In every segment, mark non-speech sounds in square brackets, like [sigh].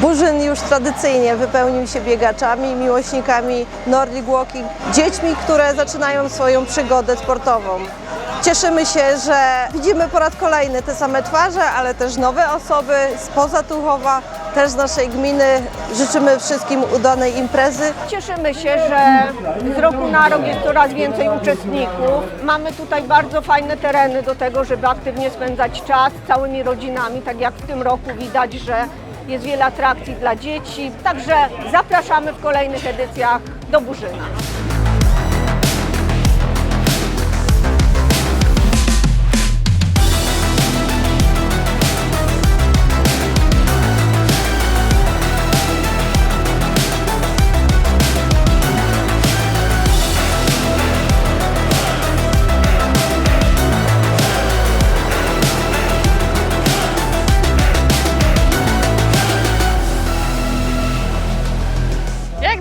Burzyn już tradycyjnie wypełnił się biegaczami, miłośnikami Nordic Walking, dziećmi, które zaczynają swoją przygodę sportową. Cieszymy się, że widzimy po raz kolejny te same twarze, ale też nowe osoby spoza Tuchowa, też z naszej gminy. Życzymy wszystkim udanej imprezy. Cieszymy się, że z roku na rok jest coraz więcej uczestników. Mamy tutaj bardzo fajne tereny do tego, żeby aktywnie spędzać czas z całymi rodzinami, tak jak w tym roku widać, że jest wiele atrakcji dla dzieci. Także zapraszamy w kolejnych edycjach do Burzyna.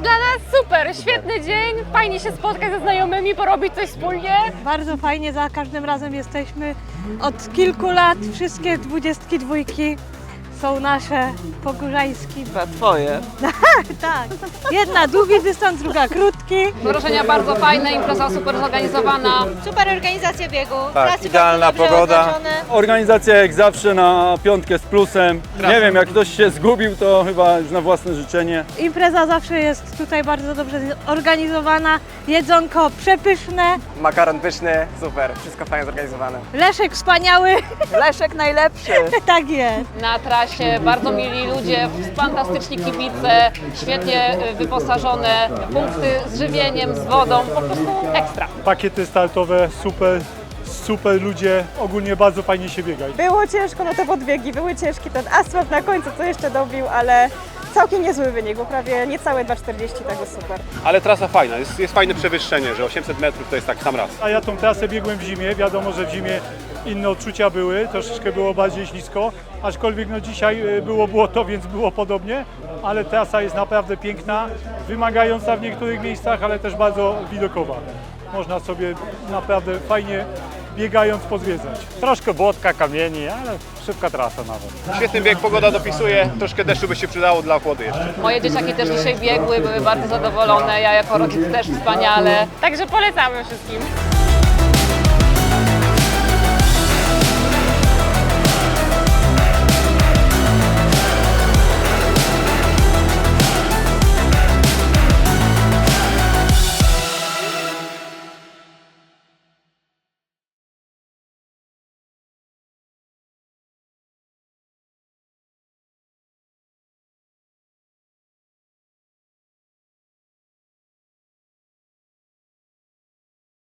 Dla nas super, świetny dzień, fajnie się spotkać ze znajomymi, porobić coś wspólnie. Bardzo fajnie, za każdym razem jesteśmy. Od kilku lat wszystkie dwudziestki dwójki są nasze pogórzański. Chyba twoje. [laughs] Tak. Jedna długi dystans, druga krótki. Wrażenia bardzo fajne, impreza super zorganizowana. Super organizacja biegu. Tak, idealna pogoda. Organizacja jak zawsze na piątkę z plusem. Nie wiem, jak ktoś się zgubił, to chyba już na własne życzenie. Impreza zawsze jest tutaj bardzo dobrze organizowana. Jedzonko przepyszne. Makaron pyszny, super, wszystko fajnie zorganizowane. Leszek wspaniały. Leszek najlepszy. [laughs] tak jest. Na trasie bardzo mili ludzie, fantastyczni kibice, świetnie y, wyposażone punkty z żywieniem, z wodą, po prostu ekstra. pakiety startowe, super, super ludzie, ogólnie bardzo fajnie się biega. Było ciężko, no te podbiegi były ciężki, ten asfalt na końcu co jeszcze dobił, ale całkiem niezły wynik, bo prawie niecałe 2,40, tego super. Ale trasa fajna, jest, jest fajne przewyższenie, że 800 metrów to jest tak sam raz. A ja tą trasę biegłem w zimie, wiadomo, że w zimie inne odczucia były, troszeczkę było bardziej ślisko, aczkolwiek no dzisiaj y, było błoto, więc było podobnie, ale trasa jest naprawdę piękna, wymagająca w niektórych miejscach, ale też bardzo widokowa. Można sobie naprawdę fajnie biegając pozwiedzać. Troszkę błotka, kamieni, ale szybka trasa nawet. Świetny bieg, pogoda dopisuje, troszkę deszczu by się przydało dla ochłody jeszcze. Moje dzieciaki też dzisiaj biegły, były bardzo zadowolone, ja jako rodzic też wspaniale. Także polecamy wszystkim.